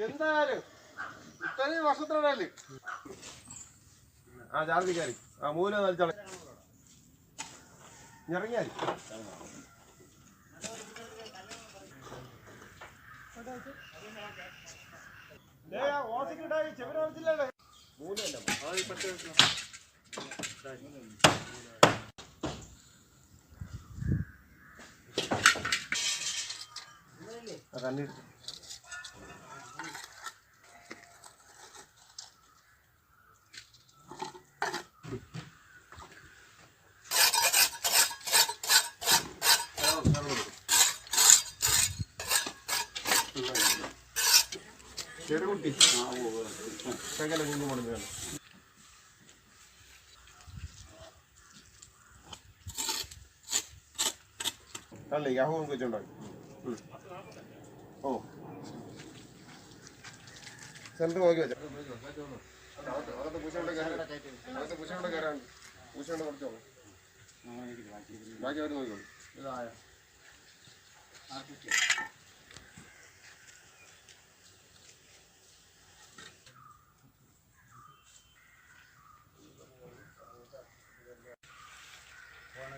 എന്തായാലും ഇത്രയും വർഷത്തിനിടയിൽ ആ ജാതിക്കാരി ആ മൂല നലിച്ചള ഇറങ്ങിയാരി. കണ്ടിട്ട് ചെറുകുട്ടി ശകല കുഞ്ഞു മുടങ്ങുകയാണ് അല്ലേ യാഹു വെച്ചുണ്ടാക്കി ഓ സെന്റർ നോക്കി വെച്ച അകത്ത് പൂച്ചയുടെ കയറാൻ അകത്ത് പൂച്ചയുടെ കയറാൻ പൂച്ചയുടെ കുറച്ചോ ബാക്കി അവർ നോക്കിക്കോളൂ